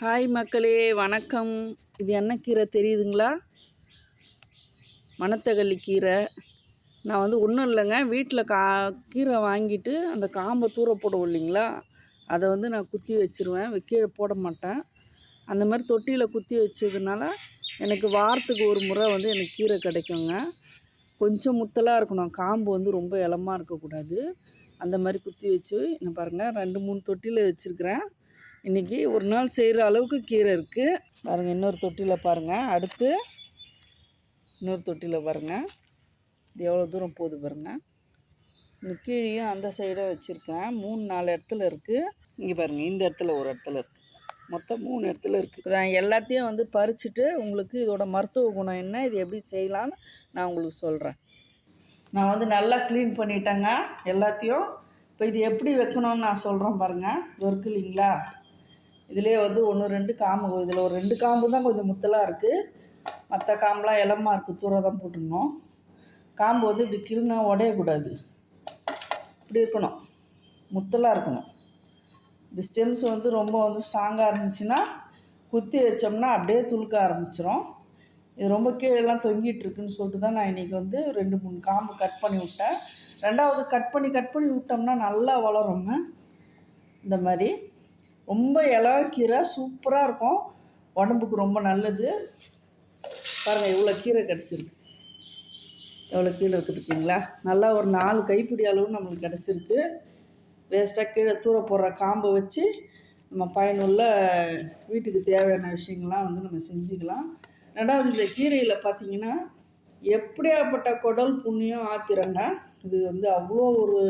Hi மக்களே வணக்கம். இது என்ன கீரை தெரியுதுங்களா? மணத்தகல்லி கீரை. நான் வந்து ஒன்றும் இல்லைங்க. வீட்டில் கா கீரை வாங்கிட்டு அந்த காம்பை தூர போடுவோம் இல்லைங்களா? அதை வந்து நான் குத்தி வச்சுருவேன். கீழே போட மாட்டேன். அந்த மாதிரி தொட்டியில் குத்தி வச்சதுனால எனக்கு வாரத்துக்கு ஒரு முறை வந்து எனக்கு கீரை கிடைக்குங்க. கொஞ்சம் முத்தலாக இருக்கணும். காம்பு வந்து ரொம்ப இளமாக இருக்கக்கூடாது. அந்த மாதிரி குத்தி வச்சு என்ன பாருங்கள் ரெண்டு மூணு தொட்டியில் வச்சுருக்கிறேன். இன்றைக்கி ஒரு நாள் செய்கிற அளவுக்கு கீரை இருக்குது பாருங்கள் இன்னொரு தொட்டியில் பாருங்கள் அடுத்து இன்னொரு தொட்டியில் பாருங்கள் இது எவ்வளோ தூரம் போகுது பாருங்கள் இந்த கீழேயும் அந்த சைடாக வச்சுருக்கேன். மூணு நாலு இடத்துல இருக்குது இங்கே பாருங்கள் இந்த இடத்துல ஒரு இடத்துல இருக்குது மொத்தம் மூணு இடத்துல இருக்குது நான் எல்லாத்தையும் வந்து பறிச்சுட்டு உங்களுக்கு இதோட மருத்துவ குணம் என்ன இது எப்படி செய்யலான்னு நான் உங்களுக்கு சொல்கிறேன் நான் வந்து நல்லா க்ளீன் பண்ணிட்டேங்க எல்லாத்தையும். இப்போ இது எப்படி வைக்கணும்னு நான் சொல்கிறேன் பாருங்கள் இது இருக்கு இல்லைங்களா? இதுலேயே வந்து ஒன்று ரெண்டு காம்பு. இதில் ஒரு ரெண்டு காம்பு தான் கொஞ்சம் முத்தலாக இருக்குது மற்ற காம்பெலாம் இளமா இருக்குது தூரம் தான் போட்டுருந்தோம். காம்பு வந்து இப்படி கிருங்க உடையக்கூடாது இப்படி இருக்கணும். முத்தலாக இருக்கணும். இப்படி ஸ்டெம்ஸ் வந்து ரொம்ப வந்து ஸ்ட்ராங்காக இருந்துச்சுன்னா குத்தி வச்சோம்னா அப்படியே துளுக்க ஆரம்பிச்சிரும். இது ரொம்ப கீழெல்லாம் தொங்கிட்டு இருக்குன்னு சொல்லிட்டு தான் நான் இன்றைக்கி வந்து ரெண்டு மூணு காம்பு கட் பண்ணி விட்டேன். ரெண்டாவது கட் பண்ணி கட் பண்ணி விட்டோம்னா நல்லா வளருங்க. இந்த மாதிரி. ரொம்ப இளம் கீரை சூப்பராக இருக்கும். உடம்புக்கு ரொம்ப நல்லது. பாருங்கள் இவ்வளோ கீரை கிடச்சிருக்கு. எவ்வளோ கீழே இருக்குது பார்த்தீங்களா நல்லா ஒரு நாலு கைப்பிடி அளவு நம்மளுக்கு கிடச்சிருக்கு. வேஸ்ட்டாக கீழே தூர போடுற காம்பை வச்சு நம்ம பயனுள்ள வீட்டுக்கு தேவையான விஷயங்கள்லாம் வந்து நம்ம செஞ்சுக்கலாம். ரெண்டாவது இந்த கீரையில் பார்த்தீங்கன்னா எப்படியாப்பட்ட குடல் புண்ணியம் ஆத்திரங்க இது வந்து அவ்வளோ ஒரு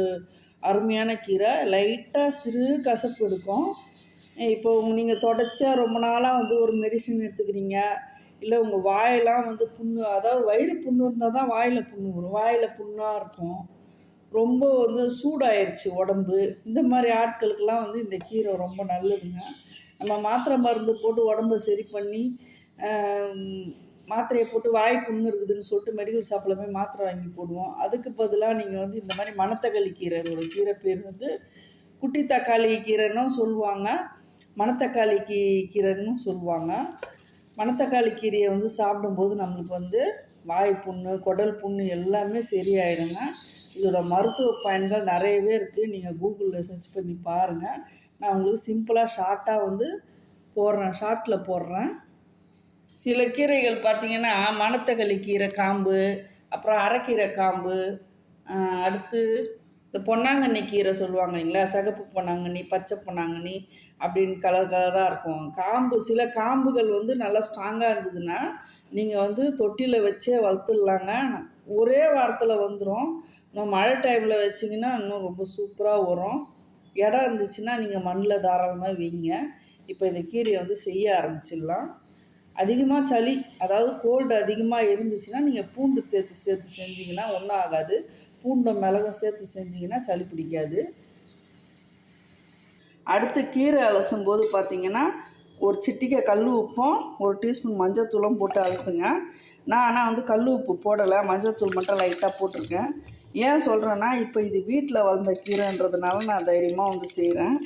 அருமையான கீரை. லைட்டாக சிறு கசப்பு எடுக்கும். இப்போ நீங்கள் தொடச்சா ரொம்ப நாளாக வந்து ஒரு மெடிசன் எடுத்துக்கிறீங்க. இல்லை உங்கள் வாயெல்லாம் வந்து புண்ணு அதாவது வயிறு புண்ணு இருந்தால் தான் வாயில் புண்ணு வரும். வாயில் புண்ணாக இருக்கும். ரொம்ப வந்து சூடாயிருச்சு உடம்பு. இந்த மாதிரி ஆட்களுக்கெல்லாம் வந்து இந்த கீரை ரொம்ப நல்லதுங்க. நம்ம மாத்திரை மருந்து போட்டு உடம்ப சரி பண்ணி மாத்திரையை போட்டு வாய் புண்ணு இருக்குதுன்னு சொல்லிட்டு மெடிக்கல் ஷாப்பில் போய் மாத்திரை வாங்கி போடுவோம். அதுக்கு பதிலாக நீங்கள் வந்து இந்த மாதிரி மணத்தக்காளி கீரை இதோட கீரை பேர் வந்து குட்டி தக்காளி கீரைன்னும் சொல்லுவாங்க. மணத்தக்காளி கீ கீரைன்னு சொல்லுவாங்க. மணத்தக்காளி கீரையை வந்து சாப்பிடும்போது நம்மளுக்கு வந்து வாய் புண்ணு குடல் புண்ணு எல்லாமே சரியாயிடுங்க. இதோட மருத்துவ பயன்கள் நிறையவே இருக்குது நீங்கள் கூகுளில் சர்ச் பண்ணி பாருங்கள் நான் உங்களுக்கு சிம்பிளாக ஷார்ட்டாக வந்து போடுறேன். ஷார்ட்டில் போடுறேன். சில கீரைகள் பார்த்திங்கன்னா மணத்தக்காளி கீரை காம்பு அப்புறம் அரைக்கீரை காம்பு அடுத்து இந்த பொன்னாங்கண்ணி கீரை சொல்லுவாங்க இல்லைங்களா? சகப்பு பொன்னாங்கண்ணி பச்சை பொன்னாங்கண்ணி அப்படின்னு கலர் கலராக இருக்கும். காம்பு சில காம்புகள் வந்து நல்லா ஸ்ட்ராங்காக இருந்ததுன்னா நீங்கள் வந்து தொட்டியில் வச்சே வளர்த்துடலாங்க. ஒரே வாரத்தில் வந்துடும் இன்னும் மழை டைமில் வச்சிங்கன்னா இன்னும் ரொம்ப சூப்பராக வரும். இடம் இருந்துச்சுன்னா நீங்கள் மண்ணில் தாராளமாக வைங்க. இப்போ இந்த கீரையை வந்து செய்ய ஆரம்பிச்சிடலாம். அதிகமாக சளி அதாவது கோல்டு அதிகமாக இருந்துச்சுன்னா நீங்கள் பூண்டு சேர்த்து சேர்த்து செஞ்சிங்கன்னா ஒன்றும் ஆகாது. பூண்டை மிளகும் சேர்த்து செஞ்சிங்கன்னா சளி பிடிக்காது. அடுத்து கீரை அலசும் போது பார்த்திங்கன்னா ஒரு சிட்டிக்கை கல் உப்பும் ஒரு டீஸ்பூன் மஞ்சத்தூளும் போட்டு அலசுங்க. நான் ஆனால் வந்து கல் உப்பு போடலை மஞ்சத்தூள் மட்டும் லைட்டாக போட்டிருக்கேன். ஏன் சொல்கிறேன்னா இப்போ இது வீட்டில் வளர்ந்த கீரைன்றதுனால நான் தைரியமாக வந்து செய்கிறேன்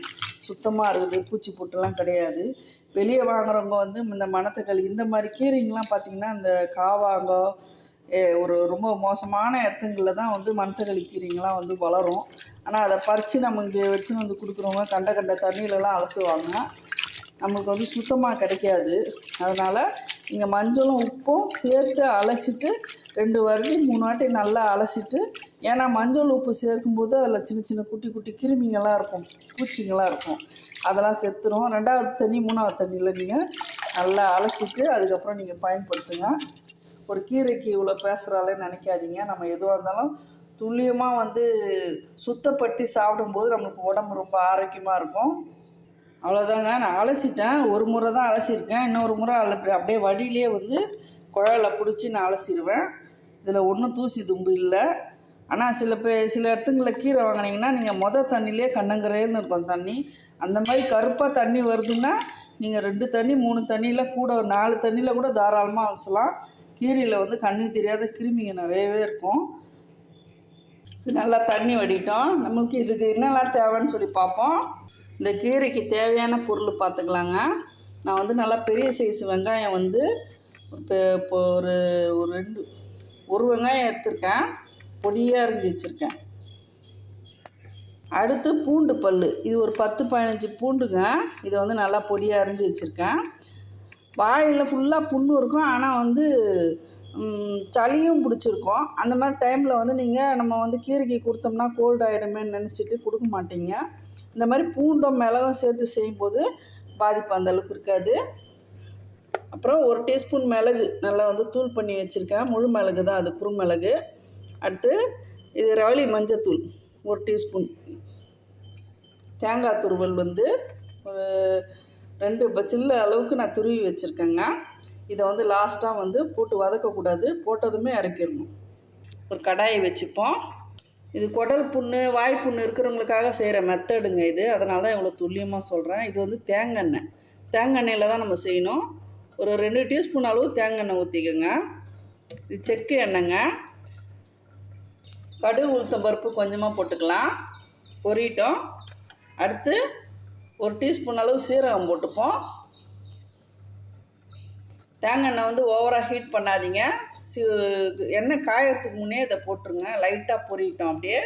சுத்தமாக இருக்குது பூச்சி போட்டுலாம் கிடையாது. வெளியே வாங்குறவங்க வந்து இந்த மணத்தக்காளி இந்த மாதிரி கீரைங்கெலாம் பார்த்திங்கன்னா இந்த காவாங்கோ ஒரு ரொம்ப மோசமான இடத்துங்களில் தான் வந்து மணத்தக்காளி கீரைங்கெலாம் வந்து வளரும். ஆனால் அதை பறித்து நம்ம இங்கே எடுத்துன்னு வந்து கொடுக்குறவங்க கண்ட கண்ட தண்ணியிலலாம் அலசுவாங்க. நமக்கு வந்து சுத்தமாக கிடைக்காது. அதனால் இங்கே மஞ்சளும் உப்பும் சேர்த்து அலசிட்டு ரெண்டு வாட்டி மூணு வாட்டி நல்லா அலசிட்டு ஏன்னா மஞ்சள் உப்பு சேர்க்கும்போது அதில் சின்ன சின்ன குட்டி குட்டி கிருமிங்கள்லாம் இருக்கும். பூச்சிங்கள்லாம் இருக்கும். அதெல்லாம் செத்துரும். ரெண்டாவது தண்ணி மூணாவது தண்ணியில் நீங்கள் நல்லா அலசிட்டு அதுக்கப்புறம் நீங்கள் பயன்படுத்துங்க. ஒரு கீரைக்கு இவ்வளோ பேசுகிறாலே நினைக்காதீங்க. நம்ம எதுவாக இருந்தாலும் துல்லியமாக வந்து சுத்தப்படுத்தி சாப்பிடும்போது நம்மளுக்கு உடம்பு ரொம்ப ஆரோக்கியமாக இருக்கும். அவ்வளோதாங்க நான் அலசிட்டேன். ஒரு முறை தான் அலசியிருக்கேன். இன்னொரு முறை அல அப்படியே வடியிலே வந்து குழாயில் பிடிச்சி நான் அலசிடுவேன் இதில் ஒன்றும் தூசி தும்பு இல்லை. ஆனால் சில பே சில இடத்துங்களில் கீரை வாங்கினீங்கன்னா நீங்கள் மொதல் தண்ணியிலே கண்ணங்கரேன்னு இருக்கும் தண்ணி. அந்த மாதிரி கருப்பாக தண்ணி வருதுன்னா நீங்கள் ரெண்டு தண்ணி மூணு தண்ணியில் கூட நாலு தண்ணியில் கூட தாராளமாக அலசலாம். கீரையில் வந்து கண்ணுக்கு தெரியாத கிருமிங்க நிறையவே இருக்கும். இது நல்லா தண்ணி வடிட்டோம் நம்மளுக்கு இதுக்கு என்னெல்லாம் தேவைன்னு சொல்லி பார்ப்போம். இந்த கீரைக்கு தேவையான பொருள் பார்த்துக்கலாங்க. நான் வந்து நல்லா பெரிய சைஸ் வெங்காயம் வந்து இப்போ இப்போ ஒரு ஒரு ரெண்டு ஒரு வெங்காயம் எடுத்திருக்கேன். பொடியாக அரிஞ்சு வச்சுருக்கேன். அடுத்து பூண்டு பல் இது ஒரு பத்து பதினஞ்சு பூண்டுங்க. இதை வந்து நல்லா பொடியாக அரிஞ்சு வச்சுருக்கேன். வாயில் ஃபுல்லாக புண்ணு இருக்கும். ஆனால் வந்து சளியும் பிடிச்சிருக்கும். அந்த மாதிரி டைமில் வந்து நீங்கள் நம்ம வந்து கீரைக்கு கொடுத்தோம்னா கோல்டு ஆகிடுமேன்னு நினச்சிட்டு கொடுக்க மாட்டீங்க. இந்த மாதிரி பூண்டும் மிளகும் சேர்த்து செய்யும்போது பாதிப்பு அந்தளவுக்கு இருக்காது. அப்புறம் ஒரு டீஸ்பூன் மிளகு நல்லா வந்து தூள் பண்ணி வச்சுருக்கேன். முழு மிளகு தான் அது குறுமிளகு. அடுத்து இது ரவளி மஞ்சத்தூள் ஒரு டீஸ்பூன். தேங்காய் துருவல் வந்து ஒரு ரெண்டு பச்சில்ல அளவுக்கு நான் துருவி வச்சுருக்கேங்க. இதை வந்து லாஸ்ட்டாக வந்து போட்டு வதக்கக்கூடாது. போட்டதுமே இறக்கிடணும் ஒரு கடாயை வச்சுப்போம். இது குடல் புண்ணு வாய் புண்ணு இருக்கிறவங்களுக்காக செய்கிற மெத்தடுங்க இது. அதனால தான் இவ்வளோ துல்லியமாக சொல்கிறேன் இது வந்து தேங்காய் எண்ணெய். தேங்காய் எண்ணெயில் தான் நம்ம செய்யணும். ஒரு ரெண்டு டீஸ்பூன் அளவு தேங்காய் எண்ணெய் ஊற்றிக்கோங்க இது செக்கு எண்ணெய்ங்க. கடுகு உளுத்தம் பருப்பு கொஞ்சமாக போட்டுக்கலாம். பொரியட்டும் அடுத்து ஒரு டீஸ்பூன் அளவு சீரகம் போட்டுப்போம். தேங்காய் எண்ணெய் வந்து ஓவராக ஹீட் பண்ணாதீங்க. சி எண்ணெய் காயறதுக்கு முன்னே இதை போட்டுருங்க. லைட்டாக பொரியட்டும் அப்படியே.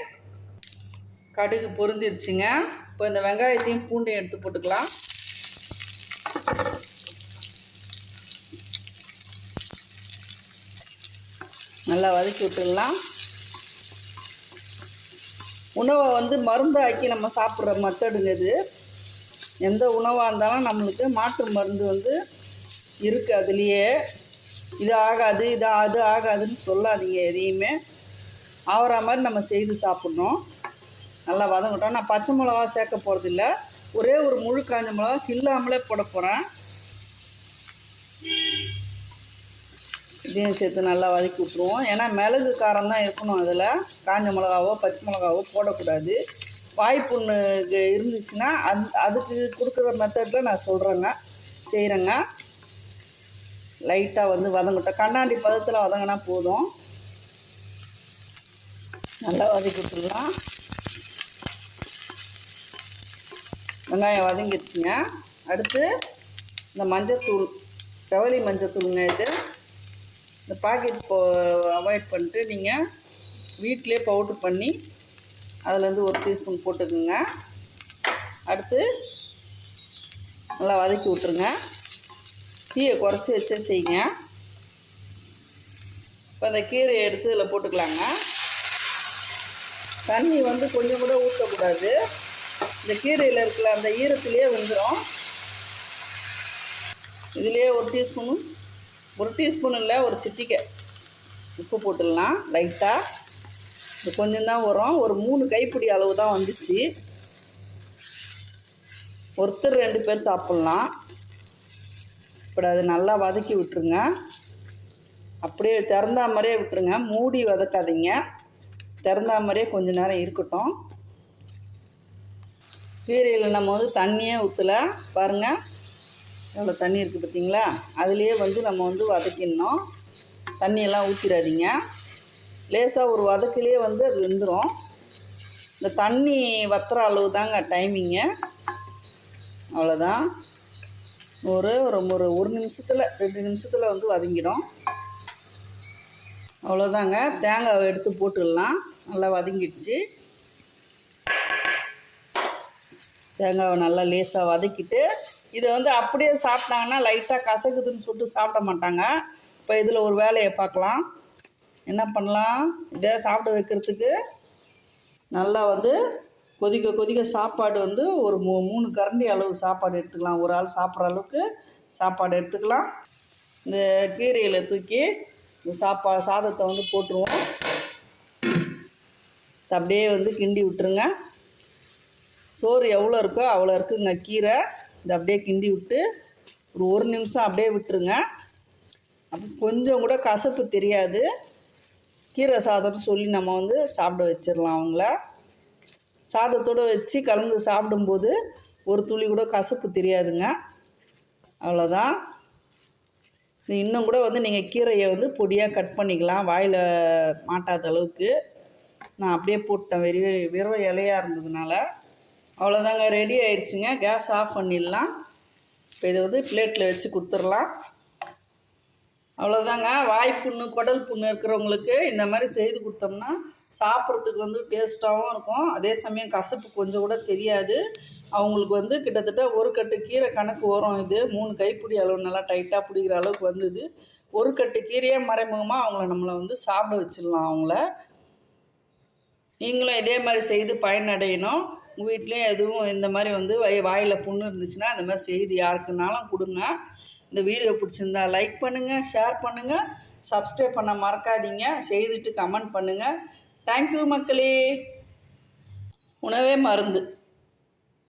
கடுகு பொருந்திருச்சுங்க இப்போ இந்த வெங்காயத்தையும் பூண்டையும் எடுத்து போட்டுக்கலாம். நல்லா வதக்கி விட்டுடலாம். உணவை வந்து மருந்தாக்கி நம்ம சாப்பிட்ற மெத்தடுங்க இது. எந்த உணவாக இருந்தாலும் நம்மளுக்கு மாற்று மருந்து வந்து இருக்குது அதுலேயே. இது ஆகாது இது அது ஆகாதுன்னு சொல்லாதீங்க எதையுமே. ஆகிற மாதிரி நம்ம செய்து சாப்பிட்ணும். நல்லா வதங்கட்டும். நான் பச்சை மிளகா சேர்க்க போகிறதில்ல ஒரே ஒரு முழு காஞ்ச மிளகா கில்லாமலே போட போகிறேன் இதையும் சேர்த்து நல்லா வதக்கி விட்ருவோம் ஏன்னா மிளகு காரம் தான் இருக்கணும் அதில். காஞ்ச மிளகாவோ பச்சை மிளகாவோ போடக்கூடாது. வாய்ப்புண்ணு இருந்துச்சுன்னா அந் அதுக்கு கொடுக்குற மெத்தடில் நான் சொல்கிறேங்க செய்கிறேங்க லைட்டாக வந்து வதங்கட்டும். கண்ணாடி பதத்தில் வதங்கினா போதும். நல்லா வதக்கிட்டுலாம் வெங்காயம் வதங்கிடுச்சுங்க அடுத்து இந்த மஞ்சத்தூள் கவலி மஞ்சத்தூளுங்க இது. இந்த பாக்கெட் போ அவாய்ட் பண்ணிட்டு நீங்கள் வீட்டிலே பவுட்ரு பண்ணி அதுலேருந்து ஒரு டீஸ்பூன் போட்டுக்குங்க. அடுத்து நல்லா வதக்கி விட்ருங்க தீயை குறைச்சி வச்சே செய்யுங்க. இப்போ அந்த கீரையை எடுத்து இதில் போட்டுக்கலாங்க. தண்ணி வந்து கொஞ்சம் கூட ஊற்றக்கூடாது. இந்த கீரையில் இருக்கிற அந்த ஈரத்துலேயே வந்துடும் இதுலேயே ஒரு டீஸ்பூனும் ஒரு டீஸ்பூன் இல்லை ஒரு சிட்டிக்கை உப்பு போட்டுடலாம் லைட்டாக கொஞ்சம் தான் வரும். ஒரு மூணு கைப்பிடி அளவு தான் வந்துச்சு. ஒருத்தர் ரெண்டு பேர் சாப்பிட்லாம். இப்போ அது நல்லா வதக்கி விட்டுருங்க. அப்படியே திறந்தா மாதிரியே விட்டுருங்க. மூடி வதக்காதீங்க. திறந்தா மாதிரியே கொஞ்ச நேரம் இருக்கட்டும். கீரையில் நம்ம வந்து தண்ணியே ஊற்றல பாருங்கள் எவ்வளோ தண்ணி இருக்குது பார்த்தீங்களா? அதுலேயே வந்து நம்ம வந்து வதக்கிடணும். தண்ணியெல்லாம் ஊற்றிடாதீங்க லேசாக ஒரு வதக்கிலே வந்து அது வெந்துடும் இந்த தண்ணி வத்துற அளவு தாங்க டைமிங்கு. அவ்வளோதான் ஒரு ஒரு ஒரு ஒரு நிமிஷத்தில் ரெண்டு நிமிஷத்தில் வந்து வதங்கிடும். அவ்வளோதாங்க தேங்காவை எடுத்து போட்டுடலாம். நல்லா வதங்கிடுச்சு. தேங்காவை நல்லா லேசாக வதக்கிட்டு இதை வந்து அப்படியே சாப்பிட்டாங்கன்னா லைட்டாக கசக்குதுன்னு சொல்லிட்டு சாப்பிட மாட்டாங்க. இப்போ இதில் ஒரு வேலையை பார்க்கலாம். என்ன பண்ணலாம்? இதை சாப்பிட வைக்கிறதுக்கு நல்லா வந்து கொதிக்க கொதிக்க சாப்பாடு வந்து ஒரு மூ மூணு கரண்டி அளவு சாப்பாடு எடுத்துக்கலாம். ஒரு ஆள் சாப்பிட்ற அளவுக்கு சாப்பாடு எடுத்துக்கலாம். இந்த கீரையில் தூக்கி இந்த சாப்பா சாதத்தை வந்து போட்டுருவோம். இதை அப்படியே வந்து கிண்டி விட்டுருங்க. சோறு எவ்வளோ இருக்கோ அவ்வளோ இருக்குங்க கீரை. இதை அப்படியே கிண்டி விட்டு ஒரு ஒரு நிமிஷம் அப்படியே விட்டுருங்க. அப்போ கொஞ்சம் கூட கசப்பு தெரியாது. கீரை சாதம்னு சொல்லி நம்ம வந்து சாப்பிட வச்சிடலாம் அவங்கள. சாதத்தோடு வச்சு கலந்து சாப்பிடும்போது ஒரு துளி கூட கசப்பு தெரியாதுங்க. அவ்வளோதான். இன்னும் கூட வந்து நீங்கள் கீரையை வந்து பொடியாக கட் பண்ணிக்கலாம். வாயில் மாட்டாத அளவுக்கு. நான் அப்படியே போட்டேன். வெறும் வெறும் இலையாக இருந்ததுனால. அவ்வளோதாங்க. ரெடி ஆயிடுச்சுங்க. கேஸ் ஆஃப் பண்ணிடலாம். இப்போ இதை வந்து பிளேட்டில் வச்சு கொடுத்துடலாம். அவ்வளோதாங்க வாய்ப்புண்ணு குடல் புண்ணு இருக்கிறவங்களுக்கு இந்த மாதிரி செய்து கொடுத்தோம்னா சாப்பிட்றதுக்கு வந்து டேஸ்ட்டாகவும் இருக்கும். அதே சமயம் கசப்பு கொஞ்சம் கூட தெரியாது. அவங்களுக்கு வந்து கிட்டத்தட்ட ஒரு கட்டு கீரை கணக்கு வரும் இது. மூணு கைப்பிடி அளவு நல்லா டைட்டாக பிடிக்கிற அளவுக்கு வந்தது. ஒரு கட்டு கீரையே மறைமுகமாக அவங்கள நம்மளை வந்து சாப்பிட வச்சிடலாம் அவங்கள. நீங்களும் இதே மாதிரி செய்து பயனடையணும். உங்கள் வீட்லேயும் எதுவும் இந்த மாதிரி வந்து வாயில் புண்ணு இருந்துச்சுன்னா இந்த மாதிரி செய்து யாருக்குனாலும் கொடுங்க. இந்த வீடியோ பிடிச்சிருந்தா லைக் பண்ணுங்கள் ஷேர் பண்ணுங்கள் சப்ஸ்கிரைப் பண்ண மறக்காதீங்க. செய்துட்டு கமெண்ட் பண்ணுங்கள் தேங்க்யூ மக்களே. உணவே மருந்து.